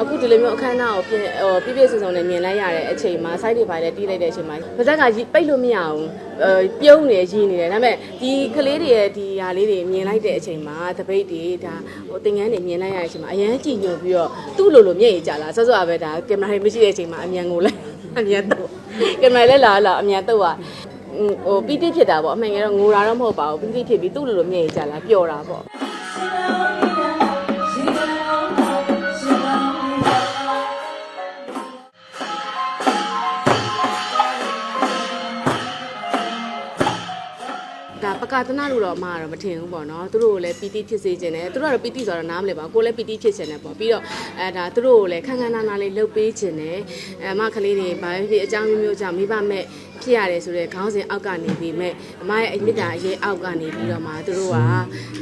အခုဒီလိုမျိုးအခမ်းအနားကိုပြင်ဟိုပြည့်ပြည့်စုံစုံနဲ့မြင်လိုက်ရတဲ့အချိန်မှာ site တွေပိုင်းလည်းတီးလိုက်တဲ့အချိန်မှာပါဇက်ကပိတ်လို့မရဘူးအဲပြုံးနေရည်နေတယ်ဒါပေမဲ့ဒီကလေးတွေရဲ့ဒီဟာလေးတွေမြင်လိုက်တဲ့အချိန်မှာတပိတ်တွေဒါဟိုတင်ငန်းတွေမြင်လိုက်ရတဲ့အချိန်မှာအရန်ကြည်ညိုပြီးတော့သူ့လိုလိုမျက်ရည်ကြလာဆော့ဆော့ပဲဒါကင်မရာတွေမရှိတဲ့အချိန်မှာအမြန်ကိုလည်းအမြန်တော့ကင်မရာလည်းလာလာအမြန်တော့ဟာဟိုပီတိဖြစ်တာပေါ့အမှန်ကြီးတော့ငိုတာတော့မဟုတ်ပါဘူးပီတိဖြစ်ပြီးသူ့လိုလိုမျက်ရည်ကြလာပျော်တာပေါ့ ကာသနာလို့တော့အမကတော့မထင်ဘူးပေါ့နော်သူတို့ကိုလည်းပီတိဖြစ်စေခြင်းနဲ့သူတို့ကတော့ပီတိဆိုတော့နားမလဲပါကိုယ်လည်းပီတိဖြစ်ခြင်းနဲ့ပေါ့ပြီးတော့အဲဒါသူတို့ကိုလည်းခန်းခန်းနာနာလေးလှုပ်ပေးခြင်းနဲ့အဲအမကလေးတွေဘာပဲဖြစ်အကြောင်းမျိုးမျိုးကြောင့်မိဘမဲ့ဖြစ်ရတယ်ဆိုတော့ခေါင်းစဉ်အောက်ကနေပြီးမဲ့အမရဲ့အမြင့်တာအရေးအောက်ကနေပြီးတော့မှသူတို့က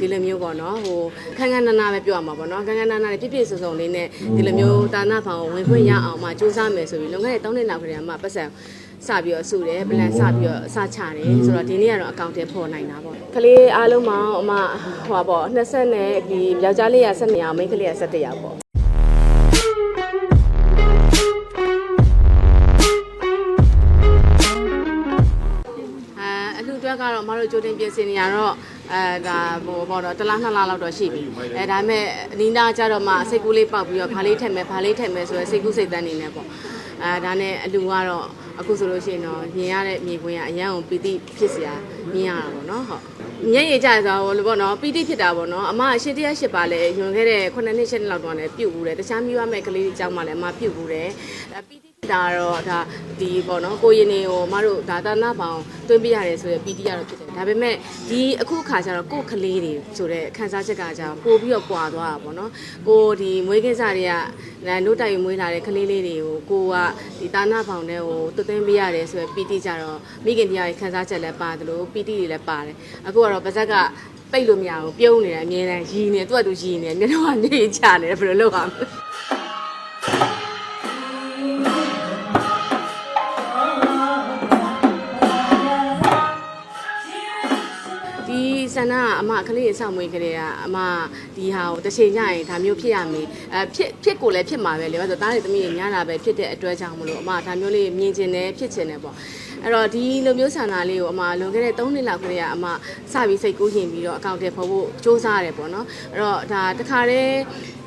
ဒီလိုမျိုးပေါ့နော်ဟိုခန်းခန်းနာနာပဲပြောရမှာပေါ့နော်ခန်းခန်းနာနာလေးပြည့်ပြည့်စုံစုံလေးနဲ့ဒီလိုမျိုးတာနာဖောင်ဝင်ခွင့်ရအောင်မှစူးစမ်းမယ်ဆိုပြီးလွန်ခဲ့တဲ့3နှစ်လောက်ကတည်းကမှပတ်စံ စပြီးတော့စုတယ်ပလန်စပြီးတော့စချတယ်ဆိုတော့ဒီနေ့ကတော့အကောင့်ထဲပေါ်နိုင်တာပေါ့ကလေးအားလုံးပေါင်းအမဟိုပါပေါ့20နဲ့ဒီယောက်ျားလေးက12ယောက်မိန်းကလေးက17ယောက်ပေါ့အဲအလှအတွက်ကတော့အမတို့ကြိုတင်ပြင်ဆင်နေရတော့အဲဒါဟိုပေါ့တော့တစ်လားနှစ်လားလောက်တော့ရှိပြီအဲဒါပေမဲ့အနီးနားကျတော့မှစိတ်ကူးလေးပေါက်ပြီးတော့ဘာလေးထည့်မယ်ဘာလေးထည့်မယ်ဆိုတော့စိတ်ကူးစိတ်တန်းနေနေပေါ့အဲဒါနဲ့အလူကတော့ အခုဆိုလို့ရှိရင်တော့မြင်ရတဲ့မြေခွင်းကအရန်ကိုပီတိဖြစ်စရာမြင်ရတာပေါ့နော်ဟုတ်ညံ့ရကြဆိုတော့လို့ပေါ့နော်ပီတိဖြစ်တာပေါ့နော်အမအရှင်းတရားရှစ်ပါလဲညွန်ခဲ့တဲ့9နှစ်7နှစ်လောက်တော့လည်းပြုတ်ဘူးတယ်တခြားမိဘမဲ့ကလေးတွေကြောင်းမှလည်းအမပြုတ်ဘူးတယ်အဲပီတိ ဒါတော့ဒါဒီပေါ့နော်ကိုရင်နေကိုမတို့ဒါသာနာပေါင်းတွင်းပြရတယ်ဆိုရယ်ပီတိရတော့ဖြစ်တယ်ဒါပေမဲ့ဒီအခုခါကျတော့ကိုယ်ကလေးတွေဆိုတဲ့ခန်းစားချက်ကကြာပို့ပြီးတော့ပွာသွားတာပေါ့နော်ကိုဒီမွေးကင်းစားတွေကနို့တိုက်မွေးလာတဲ့ကလေးလေးတွေကိုကိုကဒီသာနာပေါင်းတဲ့ဟိုတွင်းပြရတယ်ဆိုရယ်ပီတိကြတော့မိခင်တရားရဲ့ခန်းစားချက်လည်းပါတယ်လို့ပီတိတွေလည်းပါတယ်အခုကတော့ပါဇက်ကပိတ်လို့မရဘူးပြုံးနေတယ်အမြဲတမ်းရီနေသူ့အတူရီနေတယ်မျက်နှာကနေချနေတယ်ဘယ်လိုလုပ်ရမလဲ န္ဒကအမကလေးရေဆောက်မွေးကလေးကအမဒီဟာကိုတစ်ချိန်ညရင်ဒါမျိုးဖြစ်ရမယ်အဲဖြစ်ဖြစ်ကိုလည်းဖြစ်မှာပဲလေဘာလို့တားတဲ့သမီးတွေညားတာပဲဖြစ်တဲ့အတွက်ကြောင့်မလို့အမဒါမျိုးလေးမြင်ကျင်တယ်ဖြစ်ကျင်တယ်ပေါ့အဲ့တော့ဒီလိုမျိုးဆန္ဒလေးကိုအမလွန်ခဲ့တဲ့3နှစ်လောက်ကလေးကအမစပြီးစိတ်ကူးရင်ပြီးတော့အကောင့်ထဲပေါ်ဖို့စူးစမ်းရတယ်ပေါ့နော်အဲ့တော့ဒါတခါတည်း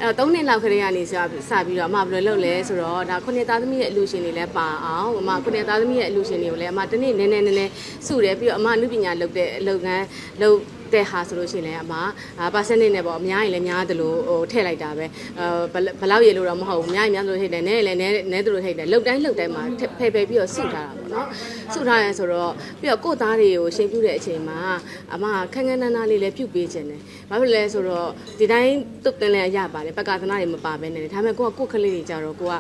အဲ့တော့3နှစ်လောက်ကလေးကနေစစပြီးတော့အမဘယ်လိုလုပ်လဲဆိုတော့ဒါခုနှစ်သားသမီးရဲ့အလူရှင်တွေလည်းပါအောင်အမခုနှစ်သားသမီးရဲ့အလူရှင်တွေကိုလည်းအမတနေ့နည်းနည်းနည်းနည်းစုတယ်ပြီးတော့အမအမှုပညာလုပ်တဲ့လုပ်ငန်းလုပ် တဲ့ဟာဆိုလို့ရှိရင်လည်းအမအာပါစနစ်နဲ့ပေါ့အများကြီးလည်းများတယ်လို့ဟိုထည့်လိုက်တာပဲအဲဘယ်လောက်ရေလို့တော့မဟုတ်ဘူးအများကြီးများလို့ထိတ်တယ်နည်းလည်းနည်းနည်းတယ်လို့ထိတ်တယ်လုတ်တိုင်းလုတ်တိုင်းမှာဖယ်ဖယ်ပြီးတော့စုထားတာပေါ့နော်စုထားရဲဆိုတော့ပြီးတော့ကိုယ့်သားတွေကိုရှင်ပြုတဲ့အချိန်မှာအမခန်းခန်းနားနားလေးလည်းပြုတ်ပေးခြင်းတယ်ဘာဖြစ်လဲဆိုတော့ဒီတိုင်းတုတ်တင်လည်းရပါတယ်ပက္ကသနာတွေမပါဘဲနဲ့ဒါပေမဲ့ကိုကကိုယ့်ကလေးတွေကြတော့ကိုက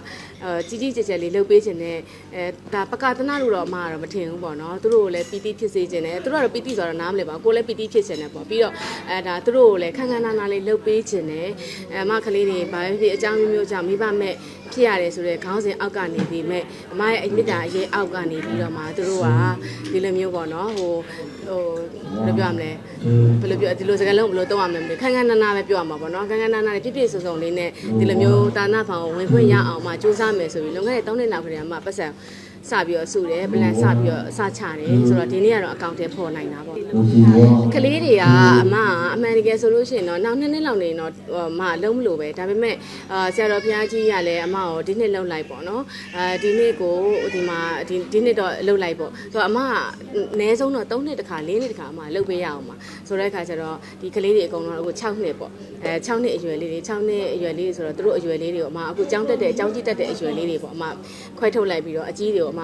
အဲကြီးကြီးကျယ်ကျယ်လေးလှုပ်ပေးခြင်းနဲ့အဲဒါပက္ကသနာလို့တော့အမကတော့မထင်ဘူးပေါ့နော်သူတို့ကိုလည်းပီတိဖြစ်စေခြင်းနဲ့သူတို့ကတော့ပီတိဆိုတော့နားမလဲပါကိုလည်းပီတိဖြစ်ခြင်းနဲ့ပေါ့ပြီးတော့အဲဒါသူတို့ကိုလည်းခန်းခန်းနားနားလေးလှုပ်ပေးခြင်းနဲ့အဲအမကလေးတွေဘာပဲဖြစ်အကြောင်းမျိုးမျိုးကြောင့်မိဘမဲ့ဖြစ်ရတယ်ဆိုတော့ခေါင်းစဉ်အောက်ကနေပြီးမဲ့အမရဲ့အမြင့်တာအရေးအောက်ကနေပြီးတော့မှသူတို့ကဒီလိုမျိုးပေါ့နော်ဟိုဟိုဘယ်လိုပြောရမလဲဘယ်လိုပြောဒီလိုစကားလုံးဘယ်လိုသုံးရမလဲမသိဘူးခန်းခန်းနားနားပဲပြောရမှာပေါ့နော်ခန်းခန်းနားနားလေးပြည့်ပြည့်စုံစုံလေးနဲ့ဒီလိုမျိုးတာနာဖောင်ဝင်ခွင့်ရအောင်မှစူးစမ်းမယ်ဆိုပြီးလွန်ခဲ့တဲ့3နှစ်လောက်ကတည်းကမှပတ်စံ စပြီးတော့စုတယ်ပလန်စပြီးတော့စချတယ်ဆိုတော့ဒီနေ့ကတော့အကောင့်ထဲပေါ်နိုင်တာပေါ့ကလေးတွေကအမအမှန်တကယ်ဆိုလို့ရှိရင်တော့နောက်နှစ်နှစ်လောက်နေတော့မလုံးမလို့ပဲဒါပေမဲ့အာဆရာတော်ဘုရားကြီးကလည်းအမကိုဒီနှစ်လုံးလိုက်ပေါ့နော်အဲဒီနှစ်ကိုဒီမှာဒီဒီနှစ်တော့လှုပ်လိုက်ပေါ့ဆိုတော့အမကအနည်းဆုံးတော့3နှစ်တခါ4နှစ်တခါအမလှုပ်ပေးရအောင်ပါဆိုတဲ့အခါကျတော့ဒီကလေးတွေအကုန်လုံးအခု6နှစ်ပေါ့အဲ6နှစ်အရွယ်လေးတွေ6နှစ်အရွယ်လေးဆိုတော့သူတို့အရွယ်လေးတွေကိုအမအခုကြောင်းတက်တဲ့အကြောင်းကြီးတက်တဲ့အရွယ်လေးတွေပေါ့အမခွဲထုတ်လိုက်ပြီးတော့အကြီးတွေကိုအမ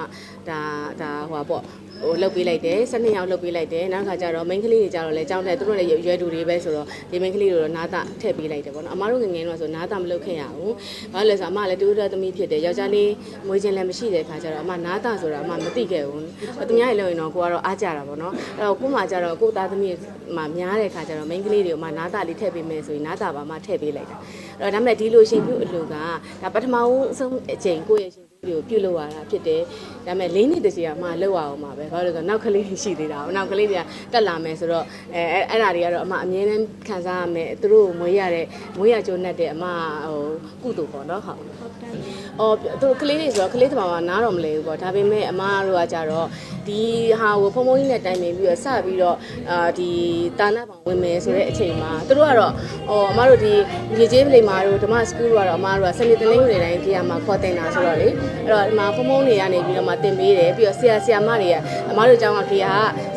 ဒါဒါဟိုပါပေါ့ဟိုလှုပ်ပေးလိုက်တယ်၁၂ယောက်လှုပ်ပေးလိုက်တယ်နောက်တစ်ခါကျတော့ main ကလေးတွေကျတော့လဲကြောင်းတက်သူတို့လည်းရွယ်တူတွေပဲဆိုတော့ဒီ main ကလေးတွေတော့နားတာထည့်ပေးလိုက်တယ်ပေါ့နော်အမတို့ငယ်ငယ်တော့ဆိုနားတာမလုပ်ခဲ့ရဘူးဘာလို့လဲဆိုတော့အမလည်းတူတူသမီးဖြစ်တယ်ယောက်ျားလေးမွေးခြင်းလည်းမရှိတဲ့ခါကျတော့အမနားတာဆိုတာအမမသိခဲ့ဘူးသူများတွေလို့ရင်တော့ကိုကတော့အားကြတာပေါ့နော်အဲ့တော့ကိုမှကျတော့ကိုသားသမီးမှာများတဲ့ခါကျတော့ main ကလေးတွေကိုအမနားတာလေးထည့်ပေးမယ်ဆိုရင်နားတာပါအမထည့်ပေးလိုက်တာအဲ့တော့ဒါပေမဲ့ဒီလိုရှင်ပြုအလူကဒါပထမဆုံးအချိန်ကိုယ့်ရဲ့ ရှင်ပြုဒီကိုပြုတ်လို့ရတာဖြစ်တယ် ဒါပေမဲ့လေးနှစ်တစ်စီကမှလောက်အောင်ပါပဲဘာလို့လဲဆိုတော့နောက်ကလေးတွေရှိသေးတာ။နောက်ကလေးတွေကတက်လာမယ်ဆိုတော့အဲအဲ့ဒါတွေကတော့အမအမြဲတမ်းခံစားရမယ်သူတို့ကိုမွေးရတဲ့မွေးရကြိုးနဲ့တဲ့အမဟိုကုသိုလ်ပေါ့နော်ဟုတ်။အော်သူတို့ကလေးတွေဆိုတော့ကလေးတဘာမှနားတော့မလဲဘူးပေါ့ဒါပေမဲ့အမတို့ကကြတော့ဒီဟာကိုဖုံဖုံကြီးနဲ့တိုင်ပင်ပြီးတော့စပြီးတော့အာဒီတာနာပောင်ဝင်မယ်ဆိုတဲ့အချိန်မှာသူတို့ကတော့ဟိုအမတို့ဒီရေကျေးပလိမာတို့ဓမ္မစကူးတို့ကတော့အမတို့ကစနေတနင်္ဂနွေတိုင်းကြီးရမှာခေါ်တင်တာဆိုတော့လေအဲ့တော့ဒီမှာဖုံဖုံတွေကနေပြီးတော့မှတင်ပေးတယ်ပြီးတော့ဆရာဆရာမတွေကအမတို့ကျောင်းကခေက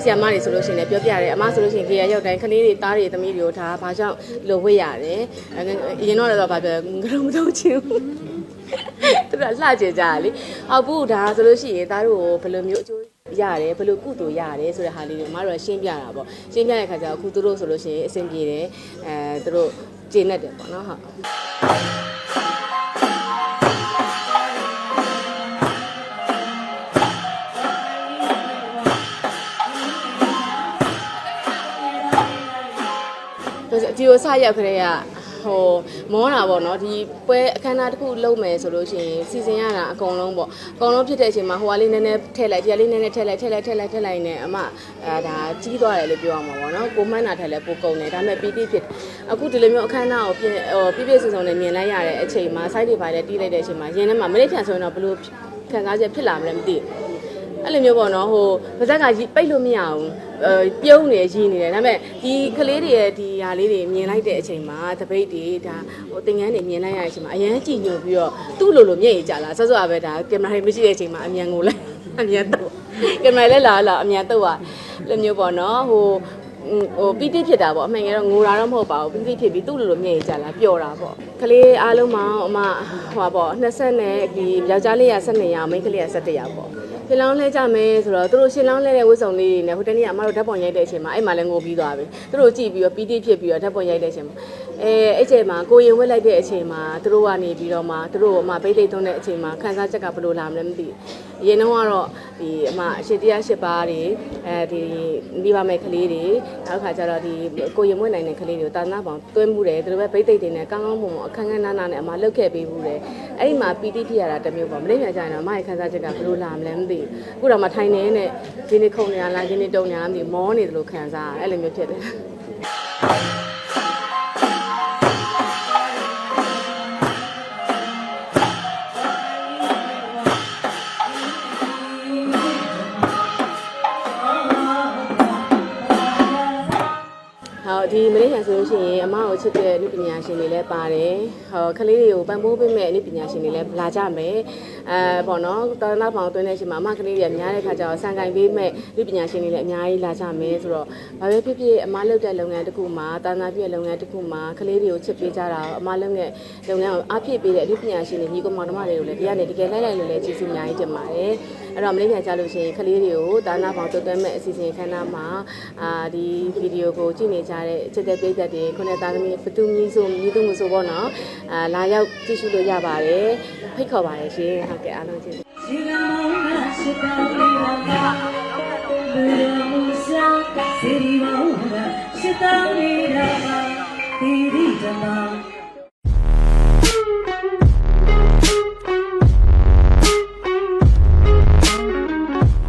ဆရာမတွေဆိုလို့ရှိရင်လည်းပြောပြတယ်အမဆိုလို့ရှိရင်ခေကရောက်တိုင်းကလေးတွေတားတွေသမီးတွေကိုဒါဘာကြောင့်လိုဝတ်ရတယ်အရင်တော့လည်းတော့ဗာပြောငရုံမသုံးချင်ဘူးသူကလှကြကြလေအောက်ဘူးဒါဆိုလို့ရှိရင်သားတို့ကိုဘယ်လိုမျိုးအကျိုးရတယ်ဘယ်လိုကုသိုလ်ရတယ်ဆိုတဲ့ဟာလေးတွေမတို့ကရှင်းပြတာပေါ့ရှင်းပြတဲ့ခါကျတော့အခုသူတို့ဆိုလို့ရှိရင်အဆင်ပြေတယ်အဲသူတို့ကျေနပ်တယ်ပေါ့နော်ဟုတ် ဒီကိုစရောက်ခရဲကဟိုမောတာပေါ့နော်ဒီပွဲအခမ်းအနားတစ်ခုလုပ်မယ်ဆိုလို့ရှိရင်စီစဉ်ရတာအကုန်လုံးပေါ့အကုန်လုံးဖြစ်တဲ့အချိန်မှာဟိုကလေးနည်းနည်းထည့်လိုက်ဒီကလေးနည်းနည်းထည့်လိုက်ထည့်လိုက်ထည့်လိုက်ထည့်လိုက်နေအမအဲဒါကြီးသွားတယ်လို့ပြောအောင်ပါပေါ့နော်ကိုမှန်းတာထက်လည်းပိုကုန်တယ်ဒါပေမဲ့ပီတိဖြစ်အခုဒီလိုမျိုးအခမ်းအနားကိုပြင်ဟိုပြည့်ပြည့်စုံစုံနဲ့မြင်လိုက်ရတဲ့အချိန်မှာ site တွေပိုင်းလည်းတီးလိုက်တဲ့အချိန်မှာရင်းထဲမှာမနေ့ဖြန်ဆိုရင်တော့ဘလို့ခံစားချက်ဖြစ်လာမလဲမသိဘူးအဲ့လိုမျိုးပေါ့နော်ဟိုပါဇက်ကပိတ်လို့မရဘူးအဲ ပြုံးနေရည်နေတယ်ဒါပေမဲ့ဒီကလေးတွေရဲ့ဒီဟာလေးတွေမြင်လိုက်တဲ့အချိန်မှာတပိတ်တွေဒါဟိုတင်ငန်းတွေမြင်လိုက်ရတဲ့အချိန်မှာအရန်ကြည်ညိုပြီးတော့သူ့လိုလိုမျက်ရည်ကြလာဆော့ဆော့ပဲဒါကင်မရာတွေမရှိတဲ့အချိန်မှာအမြန်ကိုလည်းအမြန်တော့ကင်မရာလည်းလာလာအမြန်တော့အဲ့လိုမျိုးပေါ့နော်ဟိုဟိုပီတိဖြစ်တာပေါ့အမှန်ကြီးတော့ငိုတာတော့မဟုတ်ပါဘူးပီတိဖြစ်ပြီးသူ့လိုလိုမျက်ရည်ကြလာပျော်တာပေါ့ကလေးအားလုံးမှာအမဟိုပါပေါ့20နဲ့ဒီယောက်ျားလေးက12ရာမိန်းကလေးက17ရာပေါ့ ရှင်လောင်းလဲကြမယ်ဆိုတော့သူတို့ရှင်လောင်းလဲတဲ့ဝတ်စုံလေးတွေနဲ့ဟိုတနေ့ကအမတို့ဓာတ်ပုံရိုက်တဲ့အချိန်မှာအဲ့မှာလည်းငိုပြီးသွားပြီသူတို့ကြည့်ပြီးတော့ပီတိဖြစ်ပြီးတော့ဓာတ်ပုံရိုက်တဲ့အချိန်မှာအဲအဲ့ချိန်မှာကိုရင်ဝက်လိုက်တဲ့အချိန်မှာသူတို့ကနေပြီးတော့မှသူတို့အမဘိတ်သိက်သွန်းတဲ့အချိန်မှာခန်းစားချက်ကဘယ်လိုလာမလဲမသိဘူးအရင်တော့ကတော့ဒီအမအရှိတရား၈ပါးတွေအဲဒီဒီပါမဲ့ကလေးတွေနောက်ခါကျတော့ဒီကိုရင်မွေးနိုင်တဲ့ကလေးတွေကိုတာနာပေါင်းတွဲမှုတယ်သူတို့ပဲဘိတ်သိက်တွေနဲ့ကောင်းကောင်းမွန်မွန်အခန်းခန်းနားနားနဲ့အမလှုပ်ခဲ့ပေးဘူးတယ်အဲ့ဒီမှာပီတိဖြစ်ရတာတစ်မျိုးပေါ့မလေးပြန်ကြရင်တော့အမရဲ့ခန်းစားချက်ကဘယ်လိုလာမလဲမသိဘူးအခုတော့မှထိုင်နေနဲ့ဒီနေ့ခုံနေရလားဒီနေ့တုံနေရလားမသိဘူးမောနေတယ်လို့ခံစားရအဲ့လိုမျိုးဖြစ်တယ် လေးညာဆိုလို့ရှိရင်အမကိုချစ်တဲ့လူပညာရှင်တွေလည်းပါတယ်ဟောကလေးတွေကိုပံ့ပိုးပေးမဲ့လူပညာရှင်တွေလည်းလာကြမယ်အဲပေါ့နော်တာနာပေါင်တွင်းတဲ့အချိန်မှာအမကလေးတွေများတဲ့ခါကျတော့စံကင်ပေးမဲ့လူပညာရှင်တွေလည်းအများကြီးလာကြမယ်ဆိုတော့ဘာပဲဖြစ်ဖြစ်အမလုပ်တဲ့လုပ်ငန်းတစ်ခုမှာတာနာပြည့်လုပ်ငန်းတစ်ခုမှာကလေးတွေကိုချစ်ပေးကြတာအမလုပ်တဲ့လုပ်ငန်းကိုအားဖြည့်ပေးတဲ့လူပညာရှင်တွေညီကောင်မောင်နှမတွေကိုလည်းဒီကနေတကယ်လိုက်လိုက်လို့လည်းကျေးဇူးအများကြီးတင်ပါတယ် အဲ့တော့မလေးပြန်ကြလို့ရှိရင်ကလေးတွေကိုတာနာပေါင်တွတ်တွဲမဲ့အစီအစဉ်ခန်းနာမှာအာဒီဗီဒီယိုကိုကြည့်နေကြတဲ့ချစ်တဲ့ပြည်သက်တွေခုနကသားသမီးဘသူမီးဆိုမီးသူမဆိုပေါ့နော်အာလာရောက်ကြည့်ရှုလို့ရပါတယ်ဖိတ်ခေါ်ပါတယ်ရှင်ဟုတ်ကဲ့အားလုံးကျေးဇူးဒီကမောင်ကရှိတာလေးလာကဘယ်လိုမှစားစီရီမောင်ကရှိတာလေးလာကဒီဒီတမ